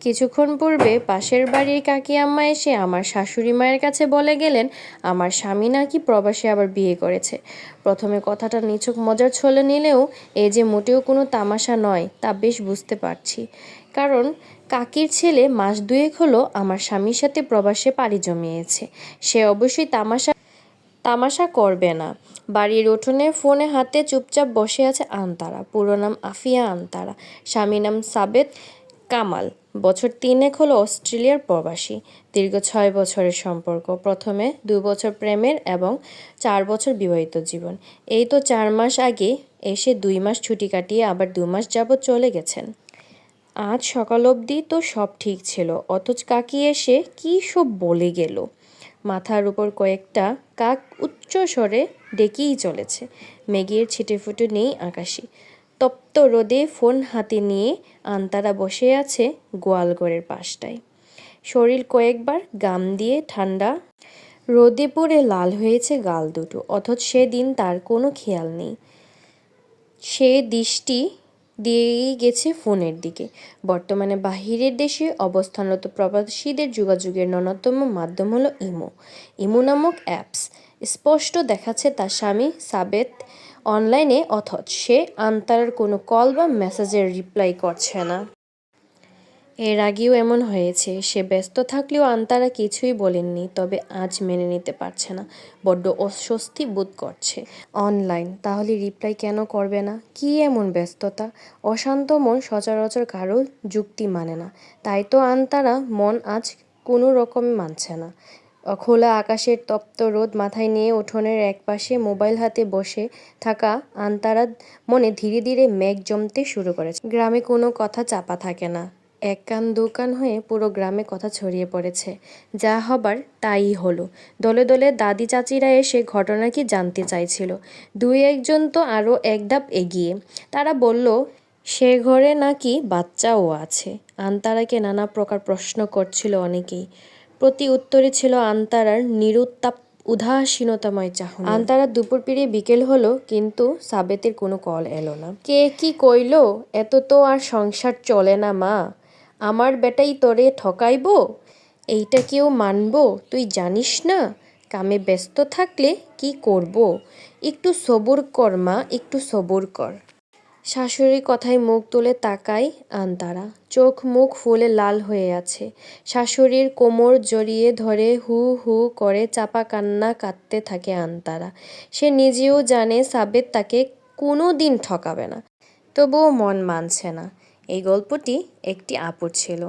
কিছুক্ষণ পূর্বে পাশের বাড়ির কাকি আম্মা এসে আমার শাশুড়ি মায়ের কাছে বলে গেলেন, আমার স্বামী নাকি প্রবাসে আবার বিয়ে করেছে। প্রথমে কথাটা নিছক মজার ছলে নিলেও এ যে মোটেও কোনো তামাশা নয়, তা বেশ বুঝতে পারছি। কারণ কাকির ছেলে মাস দুয়েক হলো আমার স্বামীর সাথে প্রবাসে পাড়ি জমিয়েছে। সে অবশ্যই তামাশা তামাশা করবে না। বাড়ির উঠোনে, ফোনে হাতে চুপচাপ বসে আছে আনতারা। পুরো নাম আফিয়া আনতারা। স্বামী নাম সাবেত কামাল, বছর তিনেক হলো অস্ট্রেলিয়ার প্রবাসী, দীর্ঘ ছয় বছরের সম্পর্ক, প্রথমে দুই বছর প্রেমের এবং চার বছর বিবাহিত জীবন। এই তো চার মাস আগে এসে দুই মাস ছুটি কাটিয়ে আবার দু মাস যাবৎ চলে গেছেন। আজ সকাল অবধি তো সব ঠিক ছিল, অথচ কাকি এসে কী সব বলে গেল? মাথার উপর কয়েকটা কাক উচ্চ স্বরে ডেকেই চলেছে। মেঘের ছিটেফুটে নেই আকাশে। তপ্ত রোদে ফোন হাতে নিয়ে আন্তারা বসে আছে গোয়ালঘরের পাশটায়। শরীর কয়েকবার গাম দিয়ে ঠান্ডা। রোদে পড়ে লাল হয়েছে গাল দুটো, অথচ সেদিন তার কোনো খেয়াল নেই। সে দৃষ্টি দিয়েই গেছে ফোনের দিকে। বর্তমানে বাহিরের দেশে অবস্থানরত প্রবাসীদের যোগাযোগের ন্যূনতম মাধ্যম হলো ইমো। ইমো নামক অ্যাপস। স্পষ্ট দেখাচ্ছে তার স্বামী সাবেত অনলাইনে অথচ সে আন্তারার কোনো কল বা মেসেজের রিপ্লাই করছে না। এর আগেও এমন হয়েছে, সে ব্যস্ত থাকলেও আন্তারা কিছুই বলেননি, তবে আজ মেনে নিতে পারছে না, বড্ড অস্বস্তি বোধ করছে। অনলাইন, তাহলে রিপ্লাই কেন করবে না? কি এমন ব্যস্ততা? অশান্ত মন সচরাচর কারও যুক্তি মানে না, তাই তো আন্তারা মন আজ কোনো রকমে মানছে না। খোলা আকাশের তপ্ত রোদ মাথায় নিয়ে উঠোনের একপাশে মোবাইল হাতে বসে থাকা আন্তারা মনে ধীরে ধীরে মেঘ জমতে শুরু করেছে। গ্রামে কোনো কথা চাপা থাকে না। এক কান, দু কান হয়ে পুরো গ্রামে কথা ছড়িয়ে পড়েছে। যা হবার তাই হলো। দলে দলে দাদি চাচিরা এসে ঘটনা কি জানতে চাইছিল। দুই একজন তো আরও এক ধাপ এগিয়ে। তারা বলল, সে ঘরে নাকি বাচ্চাও আছে? আন্তারাকে নানা প্রকার প্রশ্ন করছিল অনেকেই। প্রতি উত্তরে ছিল আন্তারার নিরুত্তাপ উদাসীনতাময় চাহনি। আন্তারা দুপুর পেরিয়ে বিকেল হলো, কিন্তু সাবেতের কোনো কল এলো না। কে কি কইলো? এত তো আর সংসার চলে না মা। আমার বেটাই তোরে ঠকাইবো? এইটা কেউ মানব? তুই জানিস না? কামে ব্যস্ত থাকলে কি করব? একটু সবুর কর মা, একটু সবুর কর। শাশুড়ির কথায় মুখ তুলে তাকায় আন্তারা। চোখ মুখ ফুলে লাল হয়ে আছে। শাশুড়ির কোমর জড়িয়ে ধরে হু হু করে চাপা কান্না কাঁদতে থাকে আন্তারা। সে নিজেও জানে সাবেদ তাকে কোনো দিন ঠকাবে না। তবুও মন মানছে না। এই গল্পটি একটি আপুর ছিল।